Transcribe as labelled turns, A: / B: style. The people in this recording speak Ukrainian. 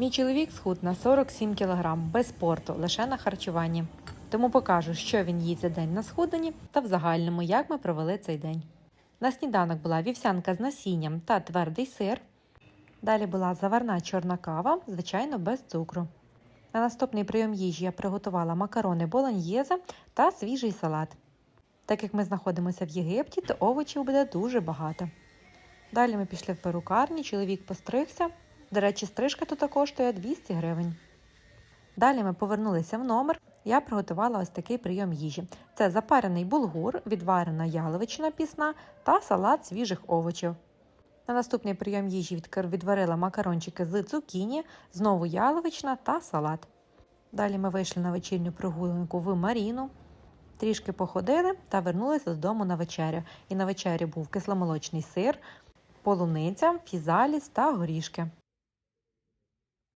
A: Мій чоловік схуд на 47 кг без спорту, лише на харчуванні. Тому покажу, що він їсть за день на схуденні та в загальному, як ми провели цей день. На сніданок була вівсянка з насінням та твердий сир. Далі була заварна чорна кава, звичайно, без цукру. На наступний прийом їжі я приготувала макарони болоньєзе та свіжий салат. Так як ми знаходимося в Єгипті, то овочів буде дуже багато. Далі ми пішли в перукарні, чоловік постригся. До речі, стрижка тут коштує 200 гривень. Далі ми повернулися в номер. Я приготувала ось такий прийом їжі: це запарений булгур, відварена яловичина пісна та салат свіжих овочів. На наступний прийом їжі відварила макарончики з цукіні, знову яловичина та салат. Далі ми вийшли на вечірню прогулянку в Маріну. Трішки походили та вернулися додому на вечерю. І на вечері був кисломолочний сир, полуниця, фізаліс та горішки.